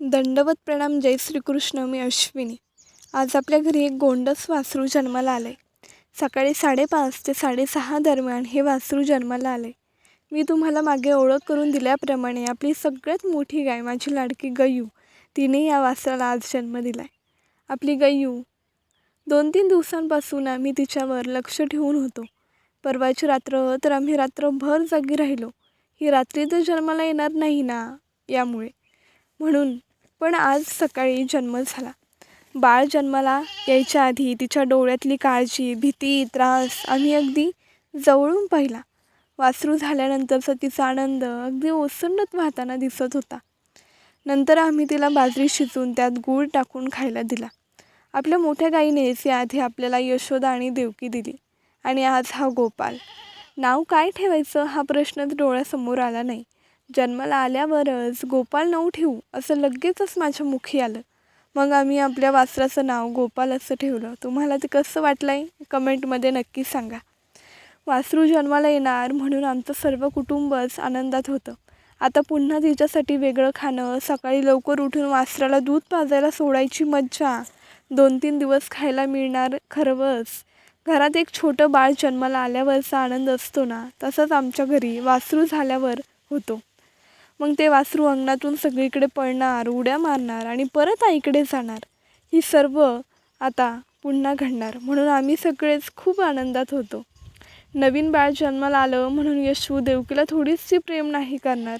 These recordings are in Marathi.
दंडवत प्रणाम जय श्रीकृष्ण मी अश्विनी. आज आपल्या घरी एक गोंडस वासरू जन्माला आलं आहे सकाळी साडेपाच ते साडेसहा दरम्यान हे वासरू जन्माला आलं आहे मी तुम्हाला मागे ओळख करून दिल्याप्रमाणे आपली सगळ्यात मोठी गाय माझी लाडकी गयू तिने या वासराला आज जन्म दिला आहे आपली गयू दोन तीन दिवसांपासून आम्ही तिच्यावर लक्ष ठेवून होतो. परवाची रात्र तर आम्ही रात्रभर जागी राहिलो. ही रात्री तर जन्माला येणार नाही ना यामुळे. म्हणून पण आज सकाळी जन्म झाला. बाळ जन्माला यायच्या आधी तिच्या डोळ्यातली काळजी भीती त्रास आम्ही अगदी जवळून पाहिला. वासरू झाल्यानंतरचा तिचा आनंद अगदी ओसंडत वाहताना दिसत होता. नंतर आम्ही तिला बाजरी शिजवून त्यात गूळ टाकून खायला दिला. आपल्या मोठ्या गाईनेच याआधी आपल्याला यशोदा आणि देवकी दिली आणि आज हा गोपाल. नाव काय ठेवायचं हा प्रश्नच डोळ्यासमोर आला नाही. जन्माला आल्यावरच गोपाल नाव ठेवू असं लगेचच माझ्या मुखी आलं. मग आम्ही आपल्या वासराचं नाव गोपाल असं ठेवलं. तुम्हाला ते कसं वाटलं आहे कमेंटमध्ये नक्की सांगा. वासरू जन्माला येणार म्हणून आमचं सर्व कुटुंबच आनंदात होतं. आता पुन्हा तिच्यासाठी वेगळं खाणं सकाळी लवकर उठून वासराला दूध पाजायला सोडायची मज्जा दोन तीन दिवस खायला मिळणार खरवस घरात एक छोटं बाळ जन्माला आल्यावरचा आनंद असतो ना तसंच आमच्या घरी वासरू झाल्यावर होतो. मग ते वासरू अंगणातून सगळीकडे पळणार उड्या मारणार आणि परत आईकडे जाणार. ही सर्व आता पुन्हा घडणार. म्हणून आम्ही सगळेच खूप आनंदात होतो. नवीन बाळ जन्माला आलं म्हणून यशू देवकीला थोडीशी प्रेम नाही करणार.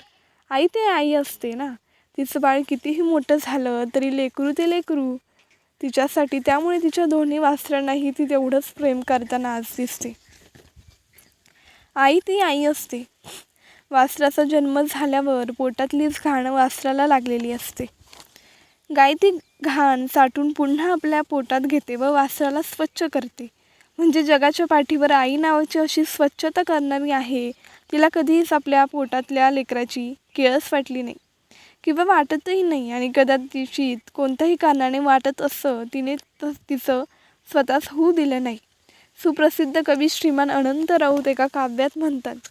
आई ते आई असते ना. तिचं बाळ कितीही मोठं झालं तरी लेकरू ते लेकरू. तिच्यासाठी त्यामुळे तिच्या दोन्ही वासरांनाही ती तेवढंच प्रेम करताना आज दिसते. आई ती आई असते. वासराचा जन्म झाल्यावर पोटातलीच घाण वासराला लागलेली असते. गाय ती घाण साठून पुन्हा आपल्या पोटात घेते व वासराला स्वच्छ करते. म्हणजे जगाच्या पाठीवर आई नावाची अशी स्वच्छता करणारी आहे तिला कधीच आपल्या पोटातल्या लेकराची केळच वाटली नाही. किंवा वाटतही नाही आणि कदाचित कोणत्याही कारणाने वाटत असं तिने त तिचं स्वतःच होऊ दिलं नाही. सुप्रसिद्ध कवी श्रीमान अनंत राऊत एका काव्यात म्हणतात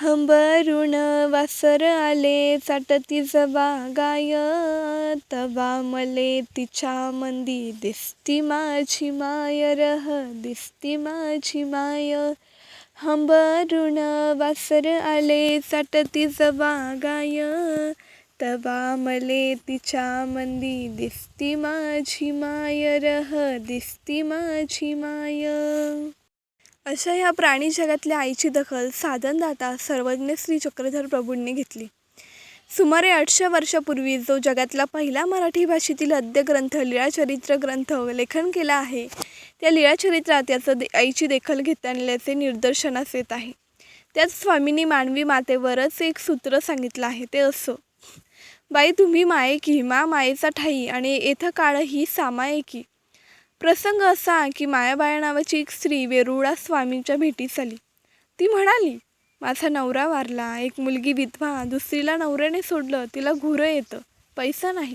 हंबरुण वासर आले चाटती जवा गाय तवा मले तिच्या मंदी दिसती माझी माय रह दिसती माझी माय. हंबरुण वासर आले चाटती जवा गाय तवा मले तिच्या मंदी दिसती माझी माय रह दिसती माझी माय. अशा ह्या प्राणी जगातल्या आईची दखल साधनदाता सर्वज्ञ श्री चक्रधर प्रभूंनी घेतली. सुमारे आठशे वर्षापूर्वी जो जगातला पहिला मराठी भाषेतील अद्य लीळाचरित्र ग्रंथ लेखन केला आहे त्या लीळाचरित्रात याचं दे आईची देखल घेतल्याचे निदर्शनास येत आहे. त्यात स्वामींनी मानवी मातेवरच एक सूत्र सांगितलं आहे ते असं. बाई तुम्ही मायेकी मा मायेचा ठाई आणि येथं काळ ही सामायिकी प्रसंग असा की मायाबाया नावाची एक स्त्री वेरुळा स्वामींच्या भेटीस आली. ती म्हणाली माझा नवरा वारला एक मुलगी विधवा दुसरीला नवऱ्याने सोडलं तिला घुरं येतं पैसा नाही.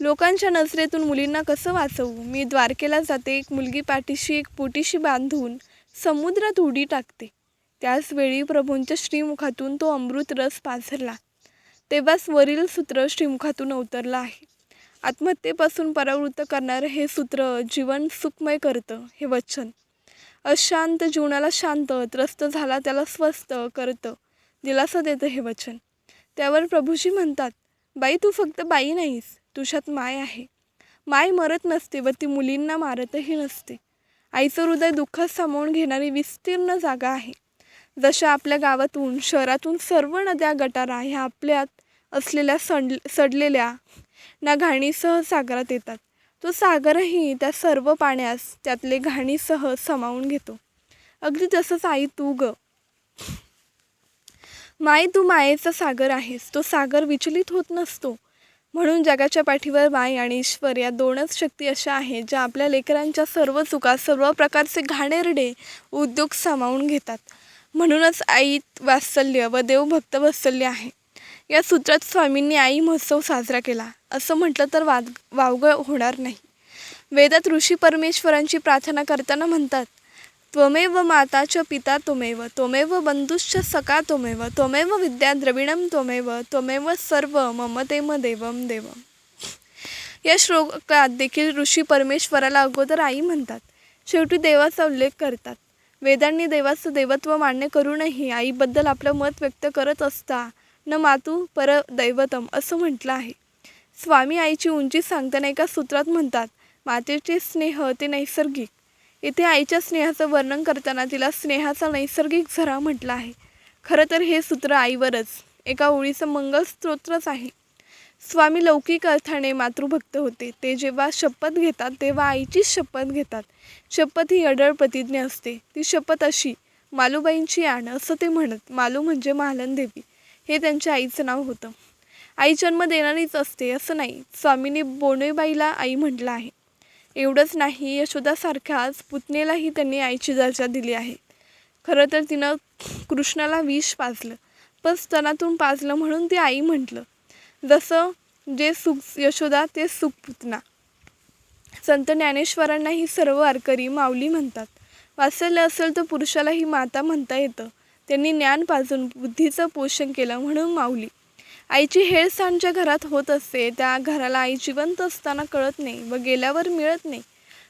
लोकांच्या नजरेतून मुलींना कसं वाचवू? मी द्वारकेला जाते एक मुलगी पाठीशी एक पोटीशी बांधून समुद्रात उडी टाकते. त्याचवेळी प्रभूंच्या श्रीमुखातून तो अमृत रस पाझरला. तेव्हाच वरील सूत्र श्रीमुखातून अवतरलं आहे. आत्महत्येपासून परावृत्त करणारं हे सूत्र जीवन सुखमय करतं हे वचन. अशांत जीवनाला शांत त्रस्त झाला त्याला स्वस्थ करतं दिलासा देतं हे वचन. त्यावर प्रभूजी म्हणतात बाई तू फक्त बाई नाहीस तुझ्यात माय आहे. माय मरत नसते व ती मुलींना मारतही नसते. आईचं हृदय दुःखात सामावून घेणारी विस्तीर्ण जागा आहे. जशा आपल्या गावातून शहरातून सर्व नद्या गटारा ह्या आपल्यात असलेल्या सड सडलेल्या ना घाणीसह सागरात येतात. तो सागरही त्या सर्व पाण्यास त्यातले घाणीसह समावून घेतो. अगदी तसंच आई तू ग. माय तू मायेचा सागर आहेस. तो सागर विचलित होत नसतो. म्हणून जगाच्या पाठीवर माय आणि ईश्वर या दोनच शक्ती अशा आहेत ज्या आपल्या लेकरांच्या सर्व चुका सर्व प्रकारचे घाणेरडे उद्योग सामावून घेतात. म्हणूनच आईत वात्सल्य व देवभक्त वात्सल्य आहे. या सूत्रात स्वामींनी आई महोत्सव साजरा केला. असं म्हटलं तर वाद वावगं होणार नाही. वेदात ऋषी परमेश्वरांची प्रार्थना करताना म्हणतात त्वमेव माता च पिता त्वमेव त्वमेव बंधुश्च सखा त्वमेव त्वमेव विद्या द्रविणम त्वमेव त्वमेव सर्व ममतेम देवम देवम या श्लोकात देखील ऋषी परमेश्वराला अगोदर आई म्हणतात शेवटी देवाचा उल्लेख करतात. वेदांनी देवाचं देवत्व मान्य करूनही आईबद्दल आपलं मत व्यक्त करत असता न मातू पर दैवतम असं म्हटलं आहे. स्वामी आईची उंची सांगताना एका सूत्रात म्हणतात मातेचे स्नेह ते नैसर्गिक. इथे आईच्या स्नेहाचं वर्णन करताना तिला स्नेहाचा नैसर्गिक झरा म्हटलं आहे. खरं तर हे सूत्र आईवरच एका ओळीचं मंगल स्तोत्रच आहे. स्वामी लौकिक अर्थाने मातृभक्त होते. ते जेव्हा शपथ घेतात तेव्हा आईचीच शपथ घेतात. शपथ ही अडळ प्रतिज्ञा असते. ती शपथ अशी मालूबाईंची आण असं ते म्हणत मालू म्हणजे महालन देवी हे त्यांच्या आईचं नाव होतं. आई जन्म देणारीच असते असं नाही. स्वामीने बोनेबाईला आई म्हटलं आहे. एवढंच नाही यशोदासारख्याच पुतणेलाही त्यांनी आईची दर्जा दिली आहे. खरं तर तिनं कृष्णाला विष पाजलं पण स्तनातून पाजलं म्हणून ती आई म्हटलं. जसं जे सुख यशोदा ते सुख पुतना. संत ज्ञानेश्वरांनाही सर्व वारकरी माऊली म्हणतात. वासल्य असेल तर पुरुषालाही माता म्हणता येतं. त्यांनी ज्ञान पाजून बुद्धीचं पोषण केलं म्हणून माऊली. आईची हेळसांड ज्या घरात होत असते त्या घराला आई जिवंत असताना कळत नाही व गेल्यावर मिळत नाही.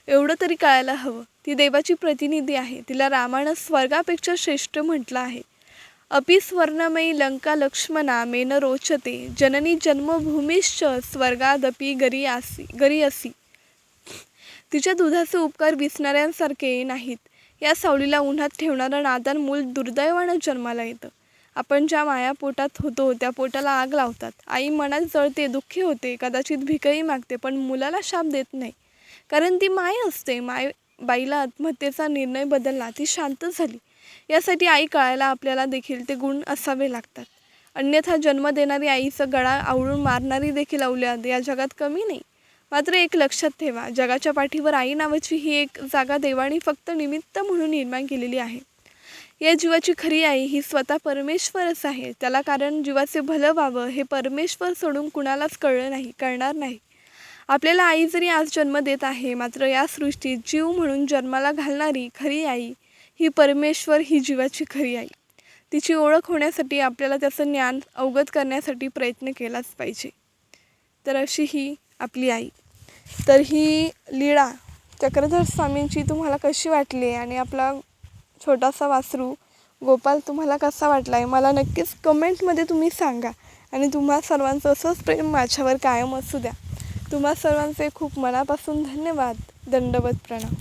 एवढं तरी कळायला हवं. ती देवाची प्रतिनिधी आहे. तिला रामानं स्वर्गापेक्षा श्रेष्ठ म्हटलं आहे. अपि स्वर्णमयी लंका लक्ष्मणा मेन रोचते. जननी जन्मभूमीश्च स्वर्गादपि गरी आसी गरी असी. तिच्या दुधाचे उपकार विसणाऱ्यांसारखे नाहीत. या सावलीला उन्हात ठेवणारं नादान मूल दुर्दैवानं जन्माला येतं. आपण ज्या माया पोटात होतो त्या पोटाला आग लावतात. आई मनात जळते दुःखी होते कदाचित भिकही मागते पण मुलाला शाप देत नाही. कारण ती माय असते. माय बाईला आत्महत्येचा निर्णय बदलला ती शांत झाली. यासाठी आई कळायला आपल्याला देखील ते गुण असावे लागतात. अन्यथा जन्म देणारी आईचं गळा आवळून मारणारी देखील अवल्याद या जगात कमी नाही. मात्र एक लक्षात ठेवा जगाच्या पाठीवर आई नावाची ही एक जागा देवाने फक्त निमित्त म्हणून निर्माण केलेली आहे. या जीवाची खरी आई ही स्वतः परमेश्वरच आहे. त्याला कारण जीवाचे भलं व्हावं हे परमेश्वर सोडून कुणालाच कळलं नाही कळणार नाही. आपल्याला आई जरी आज जन्म देत आहे मात्र या सृष्टीत जीव म्हणून जन्माला घालणारी खरी आई ही परमेश्वर ही जीवाची खरी आई. तिची ओळख होण्यासाठी आपल्याला त्याचं ज्ञान अवगत करण्यासाठी प्रयत्न केलाच पाहिजे. तर अशी ही आपली आई. तर ही लीळा चक्रधर स्वामींची तुम्हाला कशी वाटली आणि आपला छोटासा वासरू गोपाल तुम्हाला कसा वाटला आहे मला नक्कीच कमेंटमध्ये तुम्ही सांगा. आणि तुम्हा सर्वांचं असंच प्रेम माझ्यावर कायम असू द्या. तुम्हा सर्वांचे खूप मनापासून धन्यवाद. दंडवत प्रणाम